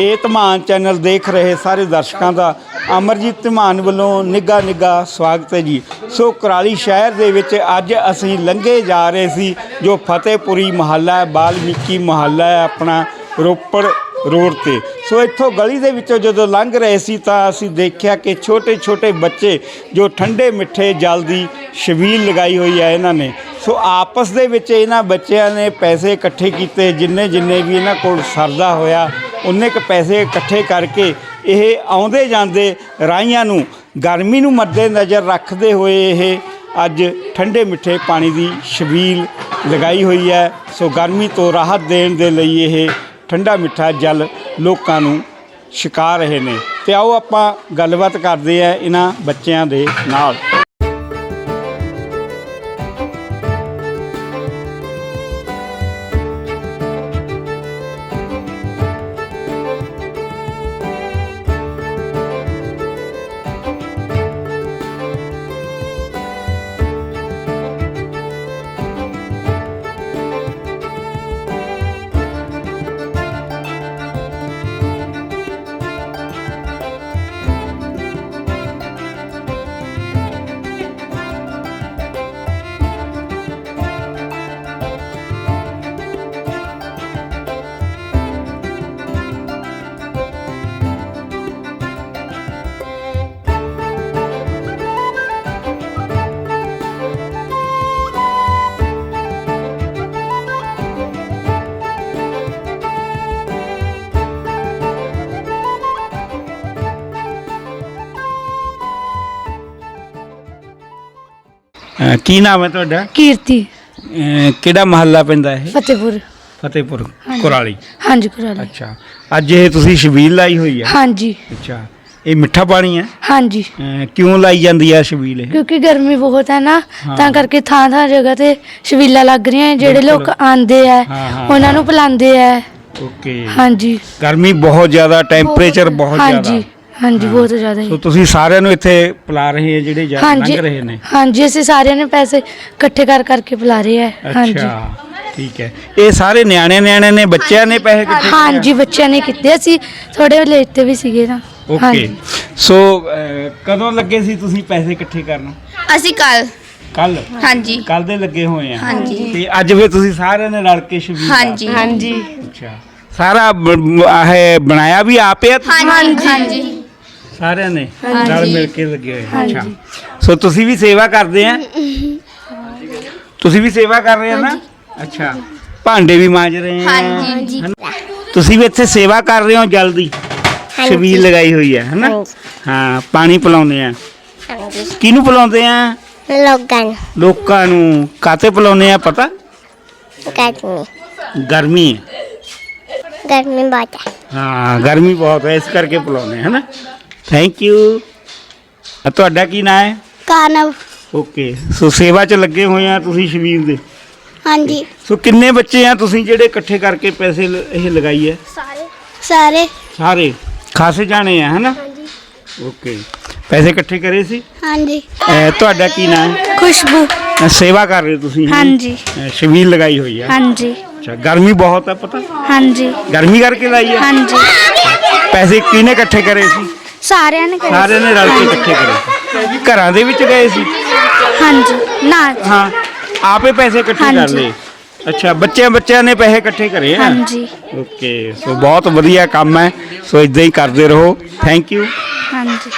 ਇਹ ਧਮਾਨ ਚੈਨਲ ਦੇਖ ਰਹੇ ਸਾਰੇ ਦਰਸ਼ਕਾਂ ਦਾ ਅਮਰਜੀਤ ਧਮਾਨ ਵੱਲੋਂ ਨਿੱਘਾ ਨਿੱਘਾ ਸਵਾਗਤ ਹੈ ਜੀ। ਸੋ ਕਰਾਲੀ ਸ਼ਹਿਰ ਦੇ ਵਿੱਚ ਅੱਜ ਅਸੀਂ ਲੰਘੇ ਜਾ ਰਹੇ ਸੀ, ਜੋ ਫਤਿਹਪੁਰੀ ਮਹੱਲਾ ਹੈ, ਬਾਲਮੀਕੀ ਮਹੱਲਾ ਹੈ ਆਪਣਾ ਰੋਪੜ ਰੋਡ ਤੇ। ਸੋ ਇੱਥੋਂ ਗਲੀ ਦੇ ਵਿੱਚੋਂ ਜਦੋਂ ਲੰਘ ਰਹੇ ਸੀ ਤਾਂ ਅਸੀਂ ਦੇਖਿਆ ਕਿ ਛੋਟੇ ਛੋਟੇ ਬੱਚੇ ਜੋ ਠੰਡੇ ਮਿੱਠੇ ਜਲ ਦੀ ਸ਼ਬੀਲ ਲਗਾਈ ਹੋਈ ਹੈ ਇਹਨਾਂ ਨੇ। ਸੋ ਆਪਸ ਦੇ ਵਿੱਚ ਇਹਨਾਂ ਬੱਚਿਆਂ ਨੇ ਪੈਸੇ ਇਕੱਠੇ ਕੀਤੇ, ਜਿੰਨੇ ਜਿੰਨੇ ਵੀ ਇਹਨਾਂ ਕੋਲ ਸਰਦਾ ਹੋਇਆ ਉਨੇ ਕ ਪੈਸੇ ਇਕੱਠੇ ਕਰਕੇ ਇਹ ਆਉਂਦੇ ਜਾਂਦੇ ਰਾਹੀਆਂ ਨੂੰ ਗਰਮੀ ਨੂੰ ਮੱਦੇ ਨਜ਼ਰ ਰੱਖਦੇ ਹੋਏ ਇਹ ਅੱਜ ਠੰਡੇ ਮਿੱਠੇ ਪਾਣੀ ਦੀ ਛਬੀਲ ਲਗਾਈ ਹੋਈ ਹੈ। ਸੋ ਗਰਮੀ ਤੋਂ ਰਾਹਤ ਦੇਣ ਦੇ ਲਈ ਇਹ ਠੰਡਾ ਮਿੱਠਾ ਜਲ ਲੋਕਾਂ ਨੂੰ ਛਕਾ ਰਹੇ ਨੇ। ਤੇ ਆਓ ਆਪਾਂ ਗੱਲਬਾਤ ਕਰਦੇ ਆ ਇਹਨਾਂ ਬੱਚਿਆਂ ਦੇ ਨਾਲ। ਅਹ ਕੀ ਨਾਮ ਹੈ ਤੁਹਾਡਾ? ਕੀਰਤੀ। ਅਹ ਕਿਹੜਾ ਮਹੱਲਾ ਪੈਂਦਾ ਇਹ? ਫਤਿਹਪੁਰ। ਫਤਿਹਪੁਰ ਕੁਰਾਲੀ। ਹਾਂਜੀ ਕੁਰਾਲੀ। ਅੱਛਾ। ਅੱਜ ਇਹ ਤੁਸੀਂ ਛਬੀਲ ਲਾਈ ਹੋਈ ਹੈ? ਹਾਂਜੀ। ਅੱਛਾ। ਇਹ ਮਿੱਠਾ ਪਾਣੀ ਹੈ? ਹਾਂਜੀ। ਅਹ ਕਿਉਂ ਲਾਈ ਜਾਂਦੀ ਹੈ ਛਬੀਲ ਇਹ? ਕਿਉਂਕਿ ਗਰਮੀ ਬਹੁਤ ਹੈ ਨਾ ਹਾਂ। ਤਾਂ ਕਰਕੇ ਥਾਂ ਥਾਂ ਜਗ੍ਹਾ ਤੇ ਛਬੀਲਾਂ ਲੱਗ ਰਹੀਆਂ ਹੈ। ਜਿਹੜੇ ਲੋਕ ਬਿਲਕੁਲ। ਆਂਦੇ ਆ ਹਾਂ, ਹਾਂ, ਉਹਨਾਂ ਨੂੰ ਪਿਲਾਉਂਦੇ ਆ ਓਕੇ। ਹਾਂਜੀ। ਗਰਮੀ ਬਹੁਤ ਜ਼ਿਆਦਾ ਟੈਂਪਰੇਚਰ ਬਹੁਤ ਜ਼ਿਆਦਾ। ਹਾਂਜੀ। ਹਾਂਜੀ ਬਹੁਤ ਜ਼ਿਆਦਾ ਸੋ ਹੀ ਤੁਸੀਂ ਸਾਰਿਆਂ ਨੂੰ ਇੱਥੇ ਪਿਲਾ ਰਹੇ ਆ ਜਿਹੜੇ ਜਾ- ਲੰਘ ਰਹੇ ਨੇ। ਹਾਂਜੀ ਅਸੀਂ ਸਾਰਿਆਂ ਨੇ ਪੈਸੇ ਇਕੱਠੇ ਕਰ ਕਰਕੇ ਪਿਲਾ ਰਹੇ ਆ ਹਾਂਜੀ। ਅੱਛਾ ਠੀਕ ਹੈ। ਇਹ ਸਾਰੇ ਨਿਆਣੇ ਨਿਆਣੇ ਨੇ ਬੱਚਿਆਂ ਨੇ ਪੈਸੇ ਇਕੱਠੇ ਹਾਂਜੀ ਬੱਚਿਆਂ ਨੇ ਕੀਤੇ। ਅਸੀਂ ਥੋੜੇ ਲੇਟ ਵੀ ਸੀਗੇ ਨਾ। ਓਕੇ ਸੋ ਅਹ, ਕਦੋਂ ਲੱਗੇ ਸੀ ਤੁਸੀਂ ਪੈਸੇ ਇਕੱਠੇ ਕਰਨ? ਅਸੀਂ ਕੱਲ ਕੱਲ ਹਾਂਜੀ। ਕੱਲ ਦੇ ਲੱਗੇ ਹੋਏ ਆ। ਹਾਂਜੀ। ਤੇ ਅੱਜ ਵੀ ਤੁਸੀਂ ਸਾਰਿਆਂ ਨੇ ਰਲ ਕੇ ਸ਼ਬੀਲ ਹਾਂਜੀ। ਹਾਂਜੀ। ਅੱਛਾ। ਸਾਰਾ ਬ- ਬ- ਆਹ ਬਣਾਇਆ ਵੀ ਆਪੇ ਆ ਤੁਸੀਂ? ਹਾਂਜੀ ਹਾਂਜੀ। ਸਾਰਿਆਂ ਨੇ ਰਲ ਮਿਲ ਕੇ ਲੱਗੇ ਹੋਏ। ਅੱਛਾ। ਸੋ ਤੁਸੀਂ ਵੀ ਸੇਵਾ ਕਰਦੇ ਆ? ਤੁਸੀਂ ਵੀ ਸੇਵਾ ਕਰ ਰਹੇ ਆ ਨਾ? ਅੱਛਾ। ਭਾਂਡੇ ਵੀ ਮਾਂਜ ਰਹੇ ਆ। ਹਾਂਜੀ ਤੁਸੀਂ ਵੀ ਇੱਥੇ ਸੇਵਾ ਕਰ ਰਹੇ ਹੋ ਜਲਦੀ? ਛਬੀਲ ਲਗਾਈ ਹੋਈ ਹੈ ਹੈਨਾ? ਹਾਂ ਪਾਣੀ ਪਿਲਾਉਂਦੇ ਆ। ਕਿਹਨੂੰ ਪਿਲਾਉਂਦੇ ਆ? ਲੋਕਾਂ ਨੂੰ। ਲੋਕਾਂ ਨੂੰ। ਕਾਤੇ ਪਿਲਾਉਂਦੇ ਆ ਪਤਾ? ਗਰਮੀ। ਗਰਮੀ। ਗਰਮੀ ਬਹੁਤ ਹੈ। ਹਾਂ ਗਰਮੀ ਬਹੁਤ ਹੈ ਇਸ ਕਰਕੇ ਪਿਲਾਉਂਦੇ ਹੈ ਨਾ ਥੈਂਕ ਯੂ ਤੁਹਾਡਾ ਕੀ ਨਾਮ ਹੈ? ਕਾਨਵ। ਓਕੇ ਸੋ ਸੇਵਾ 'ਚ ਲੱਗੇ ਹੋਏ ਆ ਤੁਸੀਂ ਸ਼ਬੀਲ ਦੇ। ਹਾਂਜੀ। ਸੋ ਕਿੰਨੇ ਬੱਚੇ ਆ ਤੁਸੀਂ ਜਿਹੜੇ ਇਕੱਠੇ ਕਰਕੇ ਪੈਸੇ ਲ- ਇਹ ਲਗਾਈ ਹੈ? ਸਾਰੇ। ਸਾਰੇ। ਖਾਸੇ ਜਾਣੇ ਆ ਹਨਾ? ਓਕੇ ਪੈਸੇ ਇਕੱਠੇ ਕਰੇ ਸੀ? ਹਾਂਜੀ। ਅਹ ਤੁਹਾਡਾ ਕੀ ਨਾਮ ਹੈ? ਖੁਸ਼ਬੂ। ਅਹ ਸੇਵਾ ਕਰ ਰਹੇ ਹੋ ਤੁਸੀਂ ਹੈਂ? ਹਾਂਜੀ। ਅਹ ਸ਼ਬੀਲ ਲਗਾਈ ਹੋਈ ਹੈ ਹਾਂਜੀ। ਅੱਛਾ ਗਰਮੀ ਬਹੁਤ ਹੈ ਪਤਾ? ਹਾਂਜੀ। ਗਰਮੀ ਕਰਕੇ ਲਾਈ ਹੈ ਹਾਂਜੀ। ਪੈਸੇ ਕਿਹਨੇ ਇਕੱਠੇ ਕਰੇ ਸੀ? ਸਾਰਿਆਂ ਨੇ ਸਾਰਿਆਂ ਨੇ ਰਲ ਕੇ ਇਕੱਠੇ ਕਰੇ। ਘਰਾਂ ਦੇ ਵਿੱਚ ਗਏ ਸੀ? ਹਾਂਜੀ ਨਾ। ਹਾਂ ਆਪੇ ਪੈਸੇ ਇਕੱਠੇ ਕਰ ਹਾਂਜੀ। ਲਏ। ਅੱਛਾ ਬੱਚਿਆਂ ਬੱਚਿਆਂ ਨੇ ਪੈਸੇ ਇਕੱਠੇ ਕਰੇ ਆ ਹਾਂਜੀ। ਓਕੇ ਸੋ ਬਹੁਤ ਵਧੀਆ ਕੰਮ ਹੈ। ਸੋ ਇਦਾਂ ਹੀ ਕਰਦੇ ਰਹੋ। ਥੈਂਕ ਯੂ ਹਾਂਜੀ।